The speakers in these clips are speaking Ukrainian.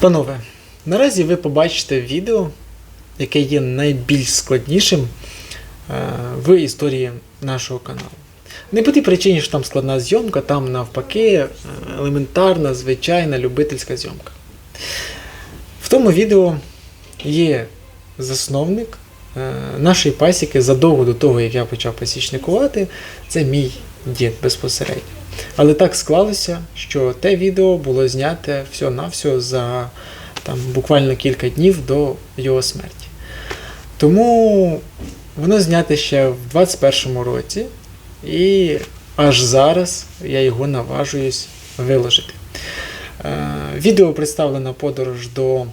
Панове, наразі ви побачите відео, яке є найбільш складнішим е, в історії нашого каналу. Не по тій причині, що там складна зйомка, там навпаки е, елементарна, звичайна любительська зйомка. В тому відео є засновник е, нашої пасіки задовго до того, як я почав пасічникувати. Це мій дід безпосередньо. Але так склалося, що те відео було зняте всього-навсього за там, буквально кілька днів до його смерті. Тому воно зняте ще в 21-му році, і аж зараз я його наважуюсь виложити. Е, Відео представлено подорож до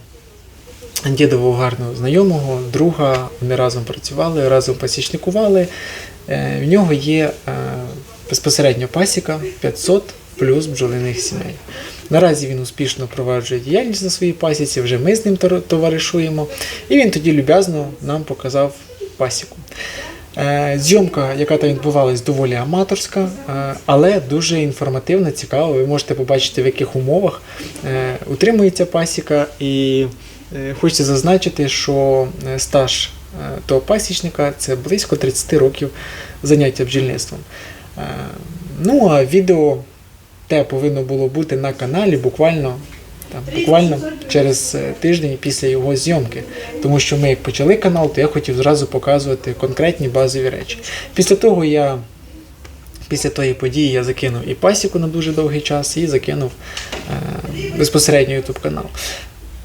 дідового гарного знайомого, друга. Вони разом працювали, разом пасічникували. Е, В нього є е, безпосередньо пасіка 500 плюс бджолиних сімей. Наразі він успішно проваджує діяльність на своїй пасіці, вже ми з ним товаришуємо. І він тоді люб'язно нам показав пасіку. Е, Зйомка, яка там відбувалась, доволі аматорська, е, але дуже інформативна, цікава. Ви можете побачити, в яких умовах е, утримується пасіка. І хочеться зазначити, що стаж того пасічника це близько 30 років заняття бджільництвом. Е, Ну а відео те повинно було бути на каналі буквально. Там, буквально через е, тиждень після його зйомки. Тому що ми як почали канал, то я хотів зразу показувати конкретні базові речі. Після того я, після тої події, я закинув і пасіку на дуже довгий час, і закинув е, безпосередньо YouTube канал.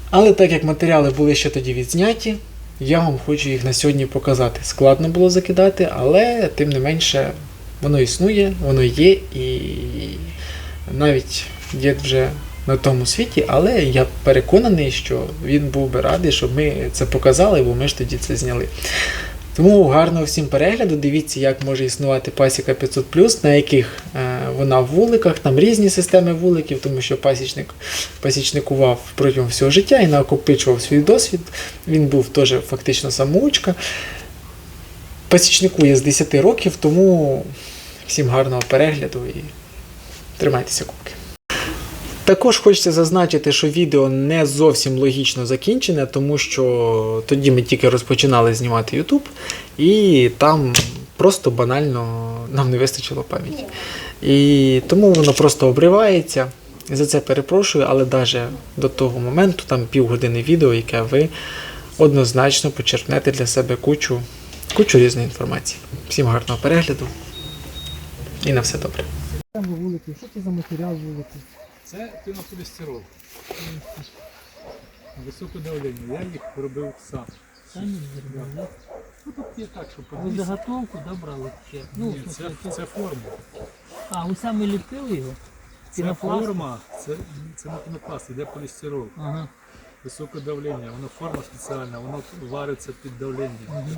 Але так як матеріали були ще тоді відзняті, я вам хочу їх на сьогодні показати. Складно було закидати, але тим не менше воно існує, воно є, і навіть дід вже на тому світі, але я переконаний, що він був би радий, щоб ми це показали, бо ми ж тоді це зняли. Тому гарного всім перегляду. Дивіться, як може існувати пасіка 500 на яких е, вона в вуликах, там різні системи вуликів, тому що пасічник пасічникував протягом всього життя і накопичував свій досвід. Він був теж фактично самоучка. Пасічникує з 10 років, тому всім гарного перегляду і тримайтеся кубки. Також хочеться зазначити, що відео не зовсім логічно закінчене, тому що тоді ми тільки розпочинали знімати YouTube, і там просто банально нам не вистачило пам'яті. І тому воно просто обривається. За це перепрошую, але навіть до того моменту, там півгодини відео, яке ви однозначно почерпнете для себе кучу, кучу різної інформації. Всім гарного перегляду і на все добре. Вулики, що це за матеріал вулики? Це пінополістирол. Високе давлення. Я їх робив сам. Самі зробили. Ну тут є так, що Ви подивіться. заготовку добрали ще. Ну, Ні, в це, смысле, це форма. А, ви самі ліпили його? Це Пінопласт? форма, це, це не пінопласт, іде полістирол. Ага. Високе давлення, воно форма спеціальна, воно вариться під давленням.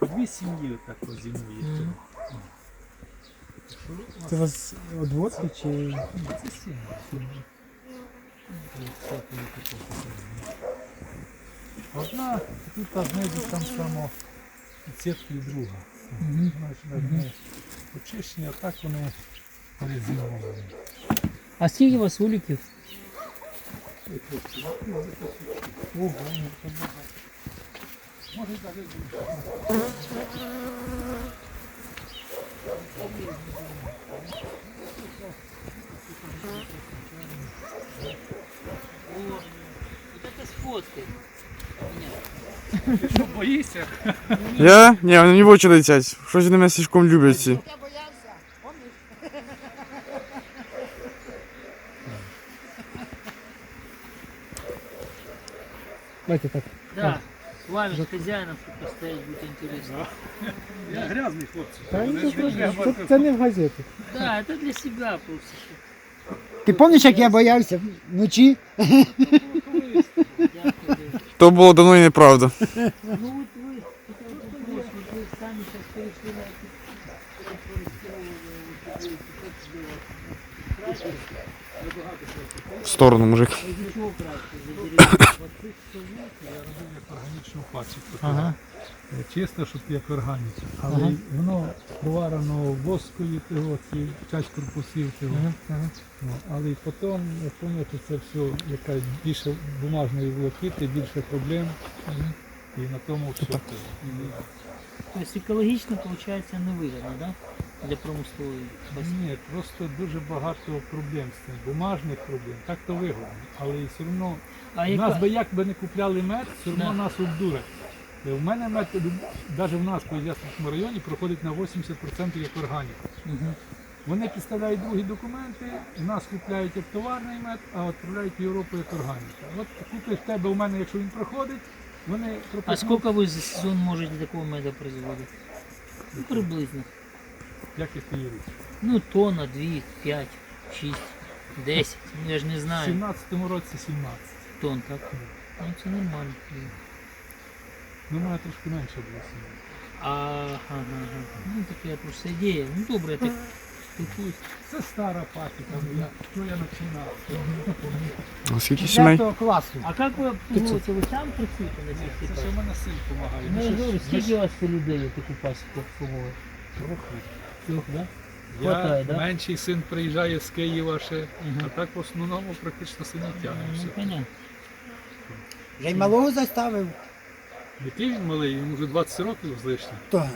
Дві сім'ї так по зиму є. Мгм. Це у вас одводки чи Це сім'ї. Одна, тут знайде там само сітки і друга. Мгм. Знаєш, одне очищення, а так вони резинові. А скільки у вас вуликів? Это Сфоткай. Боїшся? Я? Ні, вони не в очі летять. Щось вони мене слишком люблять ці. Давайте так. Да. С вами, с хозяином, тут постоять будет интересно. Я грязний хлопці. Та Вони ні, ж не треба це, це не в газети. Да, это для себя просто. Ти пам'ятаєш, як я боявся вночі? Дякую. То було давно і неправда. Ну вот вы, это вот вопрос, вот вы сами сейчас перешли на эти в сторону, мужик. Ага. Е, Чисто, щоб як органіка. Але Ага. воно проварено воскові того, ці часть корпусів того. Ага, ага. Але потім я що це все якась більше бумажної волокіти, більше проблем. І на тому все. Тобто екологічно, виходить, невигідно, да? Для промислової басі. Ні, просто дуже багато проблем з цим. Бумажних проблем. Так то вигодно. Але все одно А нас яка? би як би не купляли мед, все одно Да. нас обдурять. Е, У мене мед, навіть в нас по Ясному районі проходить на 80% як органіка. Вони підставляють другі документи, нас купляють як товарний мед, а відправляють в Європу як органіка. От купиш в тебе у мене, якщо він проходить, вони А пропонують, сколько вы за сезон можете такого меда производить? Ну, приблизно. як їх вірить. Ну, тонна, дві, п'ять, шість, десять. Ну, я ж не В знаю. 17 році 17. Тонн, так? Ну, це нормально. Ну, мене трошки менше було 17. Ага, ага. Ну, така просто ідея. Ну, добре, я так спілкуюсь. Це стара пасіка, ну, я, що я починав. А скільки сімей? Класу. А як ви обслуговуєте? Ви сам працюєте на цих Це ще в мене син допомагає. Ну, я говорю, скільки у вас по людей таку пасіку обслуговує? Трохи. Трьох, да? Я Хватає, да? менший син приїжджає з Києва ще, а так в основному практично сині Ну, тягнемося. понятно. Вже й малого заставив. Який він малий, йому вже 20 років з лишнім. То.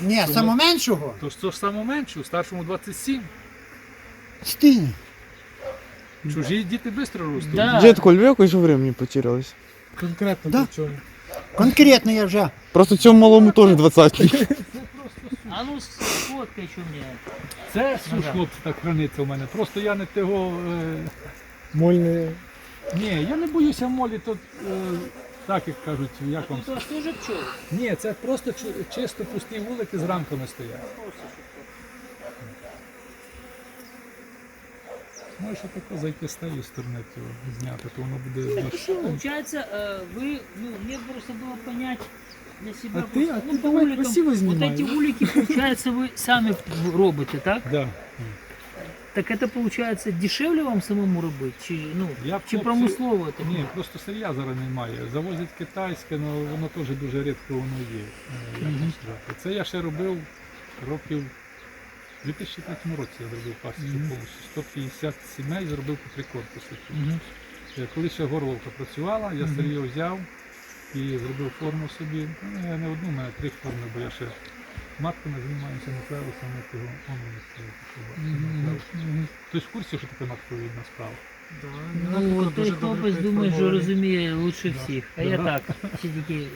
Ні, саме меншого. Тож це ж саме менше, старшому 27. Стінь. Чужі діти швидко ростуть. Да. Дід Коль, якось времени потерялись. Конкретно Да. в чому? Конкретно я вже. Просто цьому малому теж 20 А ну, сфоткай, що мені. Це Ну, да. хлопці, так храниться у мене. Просто я не того. Е... Мольне. Ні, я не боюся молі, тут е... так як кажуть, як вам. Тут у вас теж пчоли? Ні, це просто чи- чисто пусті вулики з рамками стоять. Можеш тако зайти з тієї сторони цього зняти, то воно буде більш. Получается, э, вы, ну, мне просто было понять для себя. А ты- просто, а ну, ты по давай уликам, красиво Вот снимай, эти да? улики, получается, вы сами робите, так? Да. Так это получается дешевле вам самому робити? Чи, ну, Я чи хлопці- промислово це? Ні, просто сир'я зараз немає. Завозять китайське, але воно теж дуже рідко воно є. е, як вам сказати. Це я ще робив років. У 2003 році я зробив пасіку Мгм. повністю. 150 сімей зробив по три корпуси. Мгм. Е, Коли ще горловка працювала, я Мгм. сир'я взяв і зробив форму собі. Ну, я не одну, у мене три форми, бо я ще матками займаюся нуклеусами того Мгм. Мгм. Ти ж в курсі, що таке матковідна справа? Ну, той хлопець думає, що розуміє лучше Да. всіх. А я так, ще тільки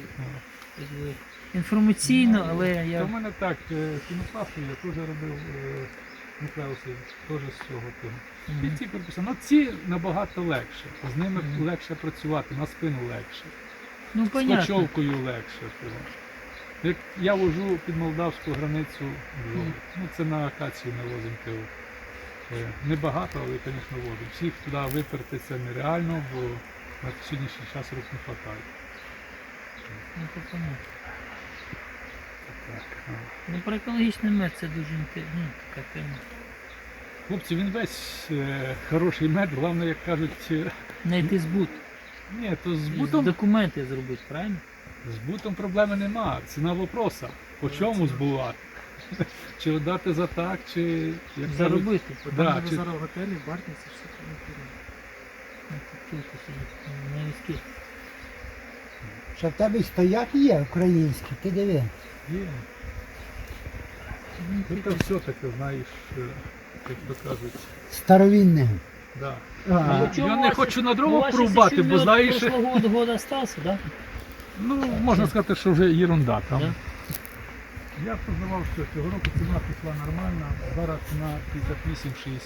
якби, інформаційно, але я... в мене так, е, я теж робив е, нуклеуси, теж з цього того. І ці корпуси, ну ці набагато легше. З ними легше працювати, на спину легше. Ну, З понятно. кочовкою легше. того. Як я вожу під молдавську границю бджоли. Ну це на акацію ми возимо того. Е, Небагато, але, звісно, возимо. Всіх туди виперти це нереально, бо на сьогоднішній час рук не вистачає. Ну, то понятно. Так, а. Ну, про екологічний мед це дуже. Ну, така тема. Хлопці, він весь е, хороший мед, головне, як кажуть, е, Знайти збут. ні, то з бутом, Документи зробити, правильно? З бутом проблеми нема. Ціна вопроса. По чому збувати? Чи віддати за так, чи як Заробити. да, чи, в готелі, в Бартниці, все це Ну, візки. Що в тебе стояк є український, ти диви. є. Ну, Це все таке, знаєш, е, як то кажуть. Старовинне. Да. А, Ну, я не хочу на дрова порубати, бо знаєш, прошлого года, года остался, да? Ну можна сказати, що вже ерунда там. Я познавав, що цього року ціна пішла нормальна, зараз ціна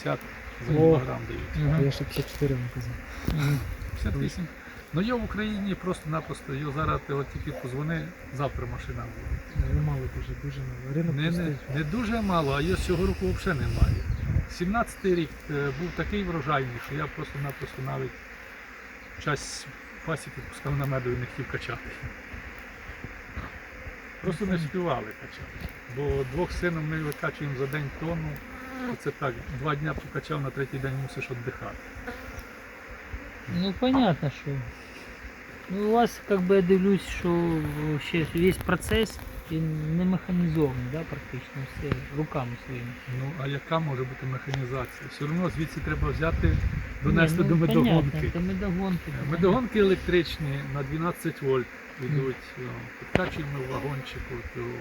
58-60 за О. кілограм дають. Я ще 54 вам казав. 58. Ну є в Україні просто-напросто, його зараз ти от тільки позвони, завтра машина буде. Мало дуже, дуже мало. Ринок Не, не, не дуже мало, а його цього року взагалі немає. 17-й рік е, був такий врожайний, що я просто-напросто навіть час пасіки пускав на меду і не хотів качати. Просто не співали качати. Бо двох сином ми викачуємо за день тонну. Це так, два дня покачав, на третій день мусиш віддихати. Ну понятно, що. Ну, у вас, как бы я дивлюсь, що весь процес він не механізований, да, практично все руками своїми. Ну, а яка може бути механізація? Все одно звідси треба взяти, донести Ні, до ну, медогонки. Понятно, медогонки. Е, Медогонки електричні на 12 вольт йдуть. о, Підкачуємо в вагончику, того,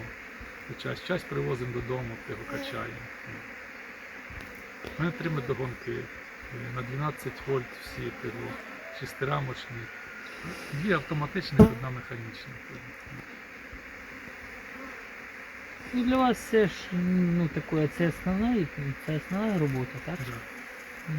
час, час привозимо додому, того качаємо. У мене три медогонки е, на 12 вольт всі, того, шестирамочні. Дві автоматичні, одна механічна. Ну для вас це ж ну такое, це основна, це основна робота, так? Да. Ну,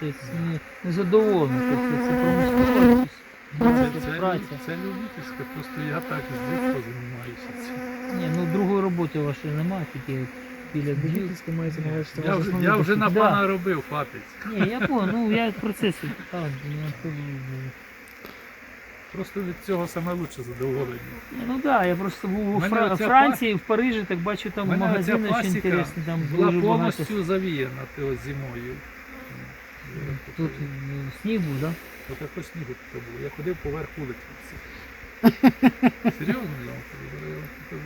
Тобто не, не задоволений, тобто це промисловість, Це, це, це, праця. це любительське, просто я так з дитинства займаюся цим. Ні, ну другої роботи вашої немає, тільки біля. Любительське мається на увазі, Я вже, я вже на Да. пана робив, хватить. Ні, я понял, ну я процес так, ну, то, Просто від цього саме лучше задоволення. Ну Ну да, я просто був у Фра- Франції, в Парижі, так бачу там Мене магазини пасіка інтересні, там була дуже багато. повністю завіяна тио зимою. Тут ну, сніг був, да? От якось снігу тут було. Я ходив поверх вулиці. Серйозно, я вам кажу,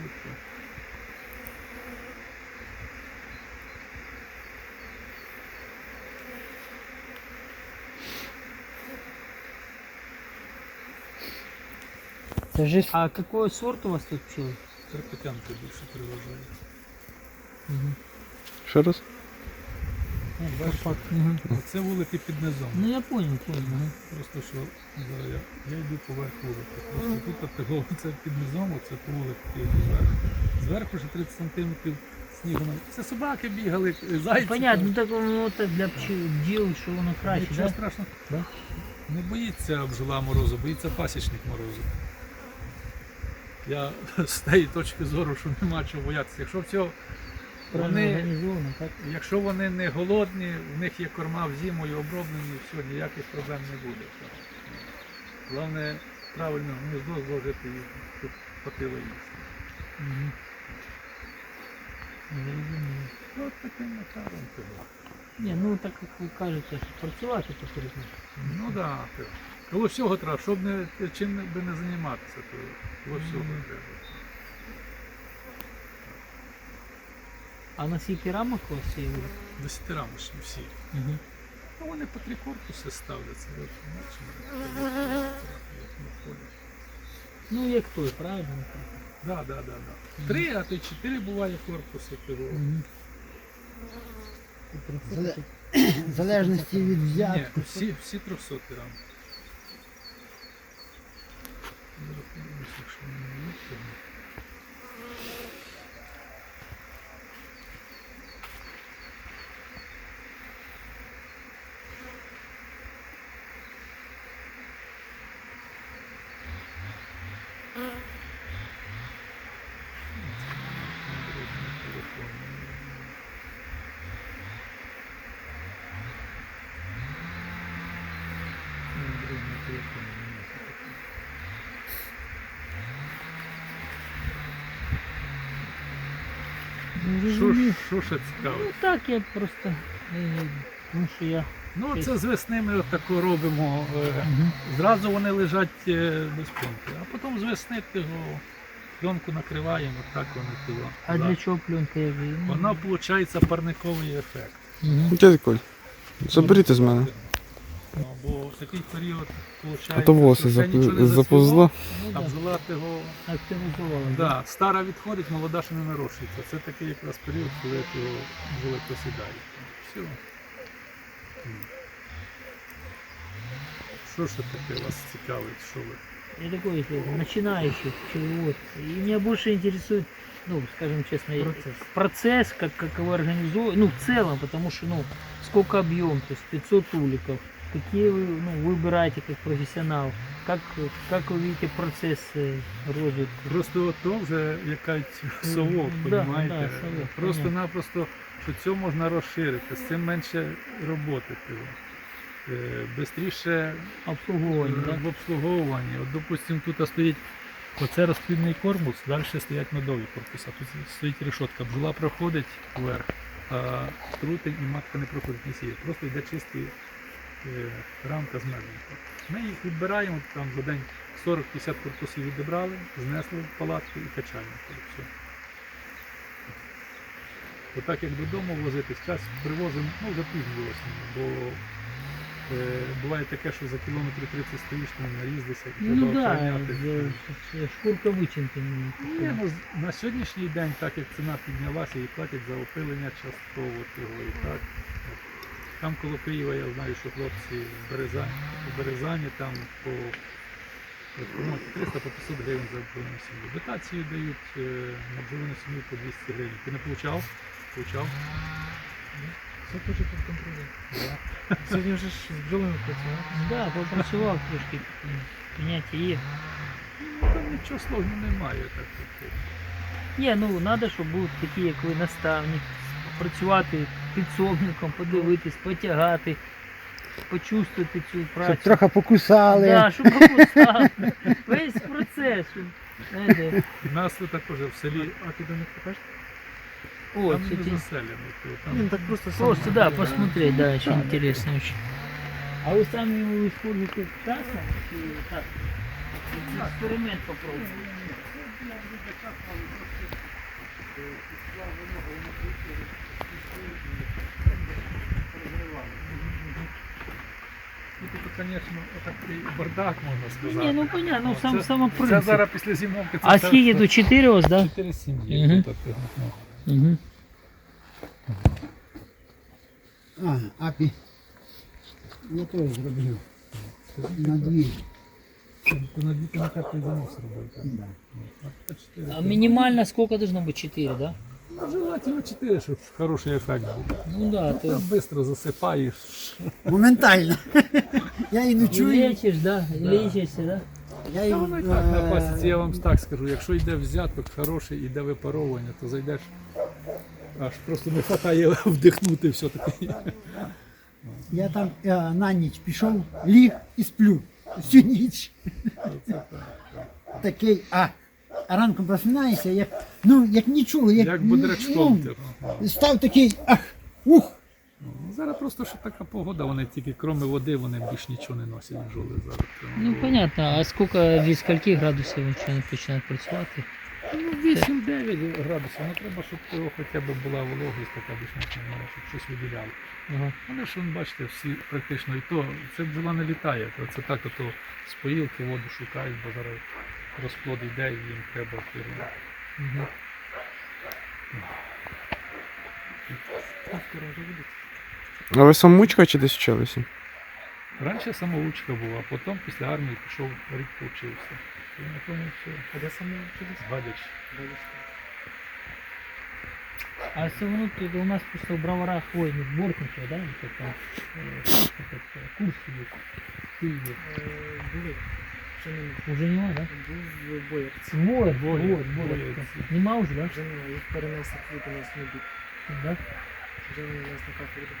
Це ж А какой сорт у вас тут пчелы? Карпетянки більше переважають. Ще раз? Мгм. Оце вулики під низом. Ну я понял, понял. ага. Просто що зараз я, я йду поверх вулики. Просто тут того, це під низом, оце по вулик зверху. Зверху вже 30 сантиметрів снігу. на- Це собаки бігали, зайці. Понятно, там. ну так ну, так для пчел, бджіл, що воно краще, Нічого да? страшного. Да? Не боїться бджола морозу, боїться пасічник морозу. Я з тієї точки зору, що нема чого боятися. Якщо Правильно вони, якщо вони не голодні, в них є корма зимою оброблені, все, ніяких проблем не буде. Головне правильно гніздо зложити і щоб хватило їсти. Угу. Зрозуміло. От таким макаром. Ні, ну так як ви кажете, працювати потрібно. Ну так. Да, Коло всього треба, щоб не, чим би не займатися, то коло всього треба. А на скільки рамок у вас є? Десятирамочні всі. Угу. Ну, вони по три корпуси ставляться. От, бачимо. Ну як той, правильно? Да, да, да, да. Три, а то й чотири буває корпуси того. Угу. в залежності від Ні, взятку. всі, всі 300 рам. Зараз подивлюся, якщо в того. Що, ще цікаво? Ну так, я просто. е, Тому що я. Ну, це з весни ми отако робимо. е, Зразу вони лежать е, без пленки, а потім з весни його пленку накриваємо, так вони тіло. А для чого пленка? Ну, Вона виходить парниковий ефект. Дядь Коль, заберіть з мене. Ну, бо в такий період виходить, А то волоси що ще нічого не запу- заповзло. Ну, а да. бджола того, Активізувала. да, стара відходить, молода ще не нарощується. Це такий якраз період, коли того бджоли посідають. Все. М. Що ж таке вас цікавить, що ви? Я такой э, начинающий пчеловод. И меня больше интересует, ну, скажем честно, э, Процесс. процесс как, как его организовывать, ну, в целом, потому что, ну, сколько объем, то есть 500 уликов, какие вы, ну, выбираете как профессионал, как, как вы видите процесс э, розвитку? Просто то вже якась совок, Да, розумієте? да, совок, Просто-напросто, що цього можна розширити, з цим менше роботи. Е, Бистріше Обслуговування, Е, да? в обслуговуванні. От, допустим, тут стоїть оце розплідний корпус, далі стоять медові корпуси. Тут стоїть решетка, бджола проходить вверх, а трутень і матка не проходить, не сіє. Просто йде чистий, е, рамка з медом. Ми їх відбираємо там за день 40-50 корпусів відібрали, знесли в палатку і качаємо. Все. Отак як додому возити, час привозимо, ну вже пізно бо е, буває таке, що за кілометрів 30 стоїш, там наїздишся, і треба Ну да, охороняти. з- з- шкурка вичинки. Ні, ну, з- на сьогоднішній день, так як ціна піднялася, і платять за опилення частково його і так. Там коло Києва я знаю, що хлопці в Березані, в Березані там по 300 по 500 гривень за обживану сім'ю. Дотацію дають е, на обживану сім'ю по 200 гривень. Ти не получав? Получав? Все теж під контролем. Сьогодні вже ж з бджолами працював. Да, попрацював трошки. Поняття є. Ну, там нічого сложного немає. Так, от. Ні, ну треба, щоб був такий, як ви наставник, працювати підсобником, подивитись, потягати, почувствувати цю Щоб працю. трохи покусали. Да, щоб пропускав. Весь процес. Щоб, знаєте, У нас тут також в селі, А ти до них покажеш? о, там кстати, не заселено. то там- так просто сам. Просто, да, посмотреть, да, очень интересно очень. А вы сами его используете в частном или так? Эксперимент попробуйте. звісно, такий бардак, можна сказати. Не, ну понятно, ну Це- сам, сам Це принцип. зараз після зимовки. Це А все- скільки тут? 4 у вас, да? Чотири сім'ї. Мгм. тут такого, ну. Угу. А, апі. Я теж зроблю. На дві. То на дві кінотеатри занос робити. Да. А чотири. А минимально сколько должно быть? 4, да? Ну, Желательно 4, щоб хороший ефект був. Ну да, Там то швидко засипаєш. Моментально. Я і и ночую. лечишь, да? И лечишься, да? Я і, Та воно і так на е, пасіці, я вам так скажу. Якщо йде взяток хороший, йде випаровування, то зайдеш. Аж просто не вистачає вдихнути все-таки. Я там е, на ніч пішов, ліг і сплю. Всю ніч. Такий, а, а ранком просинаєшся, як, ну, як нічого, як, Як бодрячком. ну, ти. став такий, ах, ух. Зараз просто що така погода, вони тільки крім води, вони більш нічого не носять бджоли зараз. Ну понятно. А сколько, від скольки градусів він починає працювати? Ну, 8-9 градусів, ну треба, щоб того хоча б була вологість така більш менш щоб щось виділяло. Ага. Вони ж, ви бачите, всі практично і то, це бджола не літає, то це так, ото з поїлки воду шукають, бо зараз розплод йде і їм треба. Угу. А ви самоучка чи десь вчилися? Раніше самоучка була, а потім після армії пішов рік повчився. І на тому все. А де саме вчились? Гадяч. А все равно тут у нас просто в броварах хвойных бортников, да, вот это, э, как это, курс идет в Киеве. Були. Вже нема. Уже нема, да? Був в Боярці. Вот, вот, Боярцы, вот. боярцы. Нема уже, да? Вже нема. Їх перенесли тут у нас на бік. Да? Вже вони у нас на кафедрі.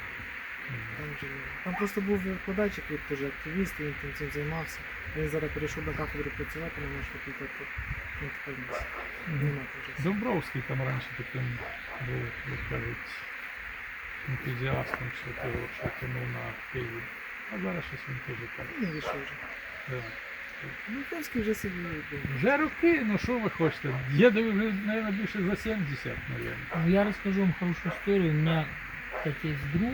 Там. Там просто був викладачик, він теж активіст, він тим цим займався. Він зараз перейшов на кафедру працювати на наш факультет. Він тепер у нас. Вже. Домбровський там раніше таким був, як кажуть, ентузіастом, що того, що тянув на Києві. А зараз щось він теж так. Не вийшов вже. Да. Ну, вже собі був. Вже роки, ну що ви хочете? Дідові вже, мабуть, більше за 70, мабуть. Ну, Я расскажу вам хорошую историю. У меня, кстати, есть друг,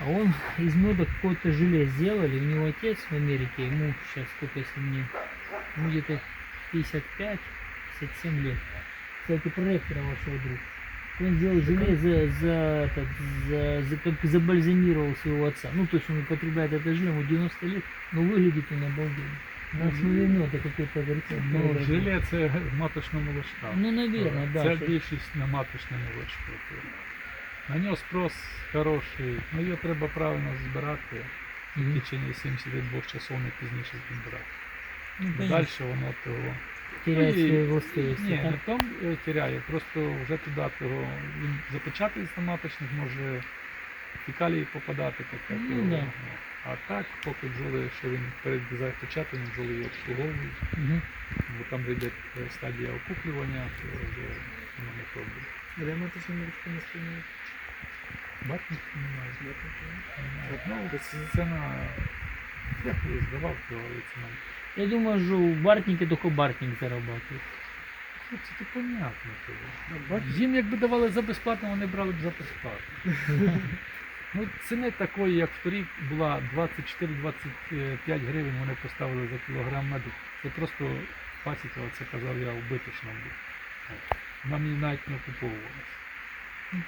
а он из меда какое-то желе сделали. У него отец в Америке, ему сейчас сколько, если мне, ну где-то 55-57 лет. Кстати, проректора вашего друга. Он сделал желе за, за, этот, за, за- как забальзамировал своего отца. Ну, то есть он употребляет это желе, ему 90 лет, но выглядит он обалденно. На основе меда какой-то рецепт. Ну, желе це маточна молочка. Ну, наверное, да. Це більшість на маточне молочко. На нього спрос хороший, ну його треба правильно збирати. В течение 72 часов не пізніше збирати. Ну, Далі воно того. теряет Ну, свои властивости. Ні, не там е, тіряє, просто вже туди того він запечатається маточник, може фекалії попадати таке. Ну, того. да. А так, поки бджоли, що він перед запечатанням бджоли її обслуговують, Мгм. бо там вже йде е, стадія окуплювання, то вже воно не пробує. А де ми точно не сприйняли? Бартник немає. Ну, це. Я колись здавав, то лейтенант. Я думаю, что в Бартнике только Бартник зарабатывает. Хлопці, то понятно того. Їм якби давали за безплатно, вони брали б за безплатно. Ну, ціни такої, як вторік була 24-25 гривень, вони поставили за кілограм меду. Це просто пасіка, це казав я, убиточна був. Вона мені навіть не окуповувалася.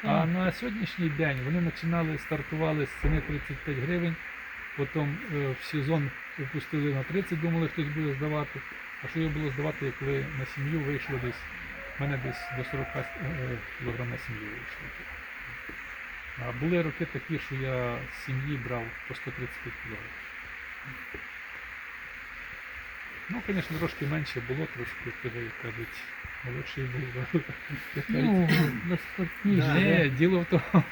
А на сьогоднішній день вони починали стартували з ціни 35 гривень, потім е, в сезон опустили на 30, думали, хтось буде здавати. А що його було здавати, коли на сім'ю вийшло десь, в мене десь до 40 е, кг на сім'ю вийшло. А були роки такі, що я з сім'ї брав по 135 кг. Ну, звісно, трошки менше було, трошки, як кажуть, молодший був. Ну, на спортніше. ні, діло в тому,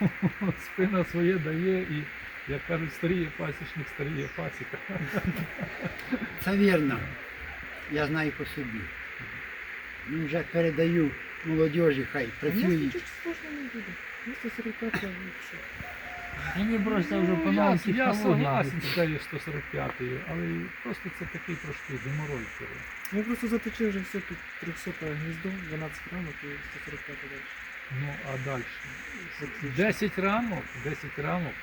спина своє дає і, як кажуть, старіє пасічник, старіє пасіка. Це вірно. Я знаю по собі. Ну, вже передаю молодіжі, хай працюють. сложно не будет. 245 лучше. Они просто уже по Ну, я, новым я согласен з цією 145-ю, але просто це такий трошки геморой. цього. Я просто заточил вже все тут 300 гніздо, 12 рамок і 145 далі. Ну, а далі? 10 рамок, 10 рамок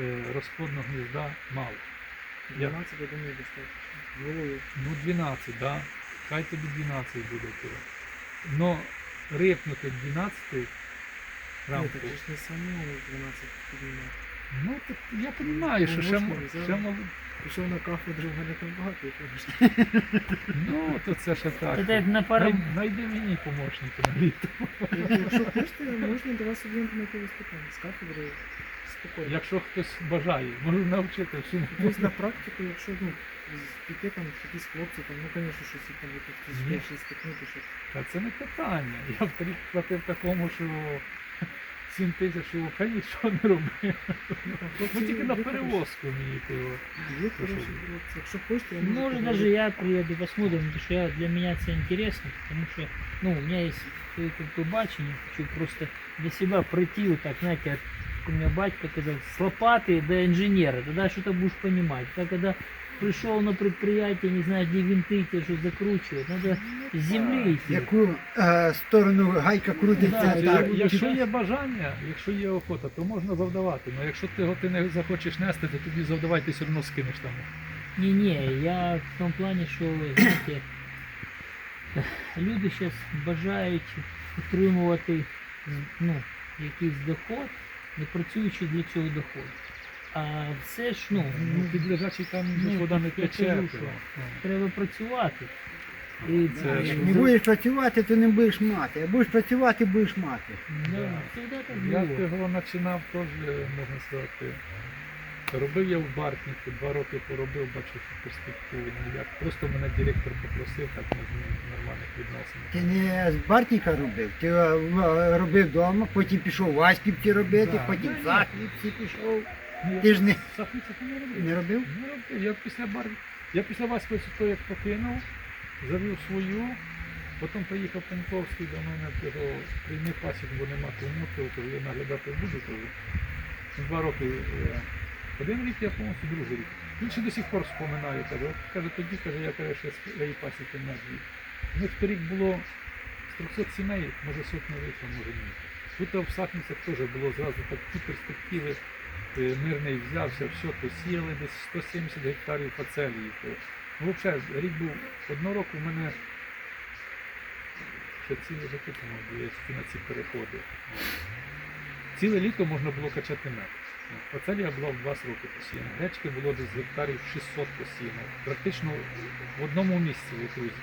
е, розплодного гнізда мало. Я- 12, я думаю, достатньо. Головою. Ну, 12, да. Хай тобі 12 буде. того. Но рипнути 12 Ні, рамку. так ж не самому 12 піднімати. Ну, так я розумію, що ще, м- Можна, ще Пішов на кафедру, в мене там багато, звісно. Ну, то це ще так. Это на пару... Най- Найди мені помощника на літо. Якщо хочете, можна до вас один знайти виступати з кафедри спокійно. Якщо хтось бажає, можу навчити всім. Тобто на практику, якщо ну, з- піти там якісь хлопці, там, ну, звісно, щось їх там якось Ні. більше стикнути, щоб Та це не питання. Я в торік платив такому, що 7 тисяч і взагалі нічого не робив. Ну тільки на перевозку мені того. Є Слушай, хороші хлопці. Якщо хочете, я можу Может поговорити. даже я приеду посмотрим, потому что я, для меня это интересно, потому что ну, у меня есть свои как бы бачення, хочу просто для себя пройти вот так, знаете, от, как у меня батька сказал, с лопаты до инженера, тогда что-то будешь понимать. Так когда пришел на предприятие, не знаю, где винты тебе что закручивать, надо с земли В идти. яку е, сторону гайка крутиться, Да, так. як- якщо є бажання, якщо є охота, то можна завдавати. Але якщо ти ти не захочеш нести, то тобі завдавай, ти все одно скинеш там. Не-не, я в тому плані, що, знаєте, люди зараз бажають отримувати ну, якийсь доход, не працюючи для цього доходу. А все ж, ну, Ну, під лежачий камінь Ну, ну, вода не тече. кажу, ну. треба працювати. І Це ж- не будеш працювати, то не будеш мати. А будеш працювати, будеш мати. да, завжди так Я було. його починав теж, можна сказати. Робив я в Бартнику, два роки поробив, бачу, що перспективи ніяк. Просто мене директор попросив, так ми з ним в нормальних відносинах. Ти не з Бартніка робив, ти е, в- робив вдома, потім пішов в Аськівці робити, Да, потім да, в Сахівці пішов. Ти ж не- то не робив. Не робив? Я після бар... Я після вас того, як покинув, завів свою, потім приїхав Паньковський до мене, його прийми пасік, бо нема кому, то то я наглядати буду. То два роки. е, Один рік я повністю другий рік. Він ще до сих пор вспоминає, каже, каже, тоді каже, я каже, ще з пасіки на дві. У них торік було з 300 сімей, може сотня вийшло, може ні. Тут в Сахницях теж було зразу такі перспективи. Е, Мирний взявся, все, то сіяли десь 170 гектарів фацелії. Ну, взагалі, рік був одного року в мене ще ціле життя, по-моєму, я тільки на ці переходи. Ціле літо можна було качати мед. Фацелія була в 20 років посіяна. Гречки було десь гектарів 600 посіяно. Практично в одному місці в окрузі.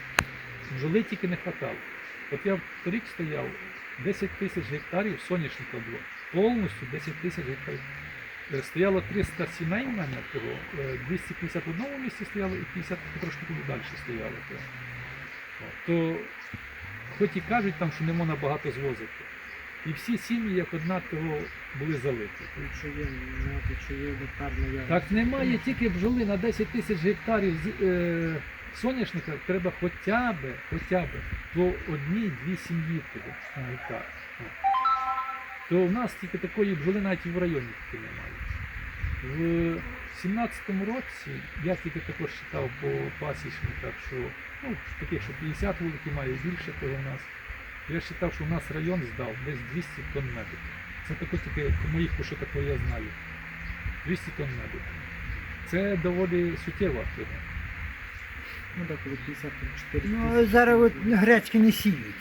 Бджоли тільки не хватало. От я торік стояв, 10 тисяч гектарів соняшника було. Повністю 10 тисяч гектарів. Е, Стояло 300 сімей в мене, того, е, 250 в одному місці стояло і 50 трошки туди далі стояло. То, то хоч і кажуть там, що не можна багато звозити. І всі сім'ї, як одна, того були залиті. Якщо є якщо є гектар наявний. Так немає тільки бджоли на 10 тисяч гектарів е, соняшника, треба хоча б, хоча б по одній-дві сім'ї на гектар. То в нас тільки такої бджоли навіть і в районі таки немає. В 17-му році я тільки також читав по пасічниках, що ну, таких, що 50 вуликів має більше того в нас. Я вважав, що у нас район здав десь 200 тонн меду. Це таке тільки по моїх, що таке я знаю. 200 тонн меду. Це доволі суттєво. активно. Ну коли 50 4 Ну, зараз от гречки не сіють.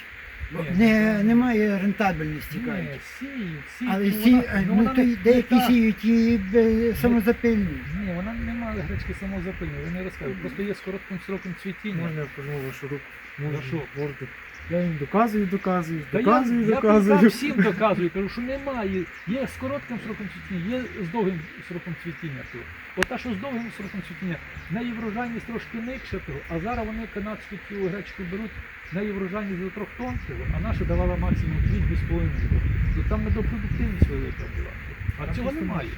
Не, немає рентабельності. Ні, кажуть. сіють, сіють. Але ну, сі, вона- ну, ну, вона то не- деякі не та- сіють і е, самозапильні. Ні, вона не має гречки самозапильної, ви не розказують. Просто є з коротким сроком цвітіння. Можна я пожму вашу руку? Можна. що? Я їм доказую, доказую, Та я, доказую, я доказую. всім доказую, кажу, що немає. Є з коротким сроком цвітіння, є з довгим сроком цвітіння. От та, що з довгим сроком цвітіння, в неї врожайність трошки нижча того, а зараз вони канадську цю гречку беруть, в неї врожайність до трьох тонн а наша давала максимум 2-2,5. Ну там медопродуктивність велика була. А цього немає.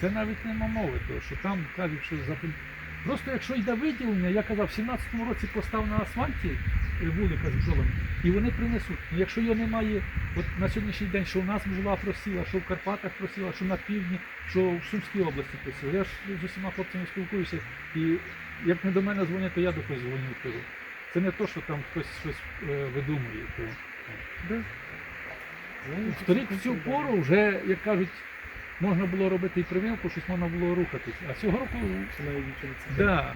Це навіть нема мови, того, що там кажуть, що запил... Просто якщо йде виділення, я казав, в 17-му році постав на асфальті вулика з бджолами, і вони принесуть. Ну, якщо його немає, от на сьогоднішній день, що в нас бджола просіла, що в Карпатах просіла, що на півдні, що в Сумській області просіла. Я ж з усіма хлопцями спілкуюся, і як не до мене дзвонять, то я до когось дзвоню. Кажу. Це не то, що там хтось щось е, видумує. То. Ну, Вторік в цю пору вже, як кажуть, можна було робити і прививку, щось можна було рухатись. А цього року. Да.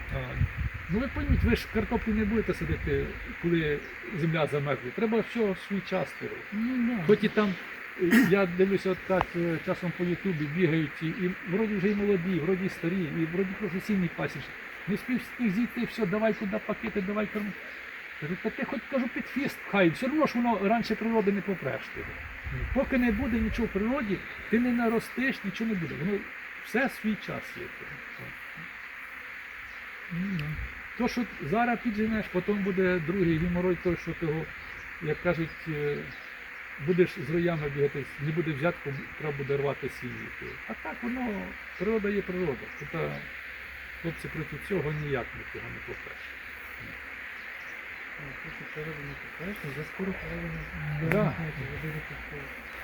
Ну ви пойміть, ви ж картоплю не будете садити, коли земля замерзне. Треба все свій час. того. Ну, да. Хоч і там, е, я дивлюся от так е, часом по Ютубі бігають, і, і вроді вже і молоді, вроді і старі, і вроді професійний пасіч. Не спів зійти, все, давай туди пакети, давай. Кажу, та ти хоч кажу під фіст, хай, все одно ж воно раніше природи не попреш. ти. Поки не буде нічого в природі, ти не наростиш, нічого не буде. Воно все свій час є. То, що зараз підженеш, потім буде другий геморой, той, що того, як кажуть, е, будеш з роями бігати, не буде взятку, треба буде рвати сім'ї. А так воно, природа є природа. Тобто хлопці проти цього ніяк нікого не попреш. За скоро таке.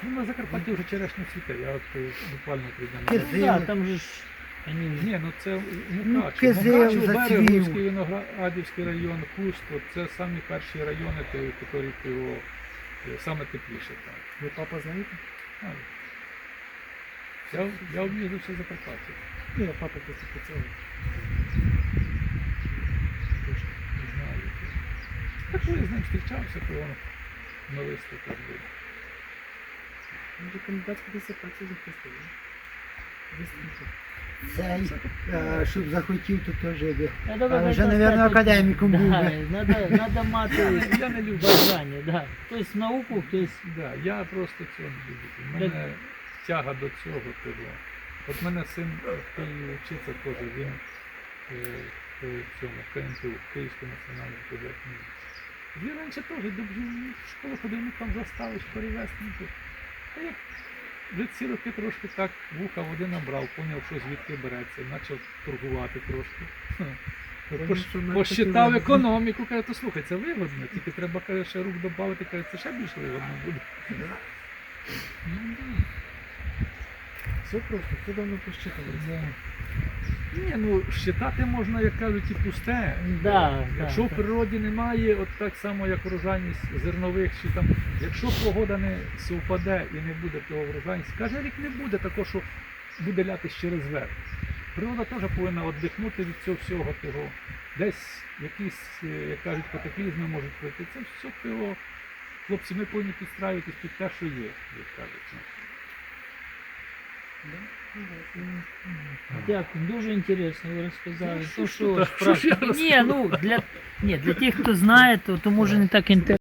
Ну, на Закарпатті вже черешня цвіте, я от е, буквально три Кизи. назад. Ну, да, там же ж они Ні, ну це Ну, Мукач. Кизил Мукач, зацвів. Береговський, Виноградівський район, Куст, це самі перші райони, ті, які його е, саме тепліше там. Ви папа знаєте? А, Я, я об'їздився Закарпаття. Ні, я папа просто по цьому. Точно не знаю. Так коли з ним зустрічався, то він на виставках був. Може кандидатську дисертацію захистив. Висновку. Цей, щоб захотів, то теж би. Это А вже, наверное, академіком був да, би. надо, надо мати Я не люблю. бажання, да. Тобто науку, тобто Да, я просто цього не люблю. У мене тяга до цього того. От мене син в Києві вчиться теж, він е, в цьому КНТУ, Київському національному телеекономіці. Він раніше теж до в школу ходив, там заставиш перевезти. Ну. А як вже ці роки трошки так вуха води набрав, поняв, що звідки береться, почав торгувати трошки. Навіть Посчитав економіку, каже, то слухай, це вигодно, тільки треба каже, ще рук додати, каже, це ще більш вигодно буде. Ну. Все просто, все давно посчитано. Ні, ну считати можна, як кажуть, і пусте. Да, якщо да, в природі немає, от так само, як врожайність зернових, чи там, якщо погода не совпаде і не буде того врожайності, каже рік не буде такого, що буде лятись через верх. Природа теж повинна віддихнути від цього всього того. Десь якісь, е, як кажуть, катаклізми можуть пройти. Це все того. Хлопці, ми повинні підстраюватись під те, що є, як кажуть. Дякую, дуже інтересно ви розказали. Ну, що ж практики. Ні, ну для, ні, для тих, хто знає, то, то може не так інтересно.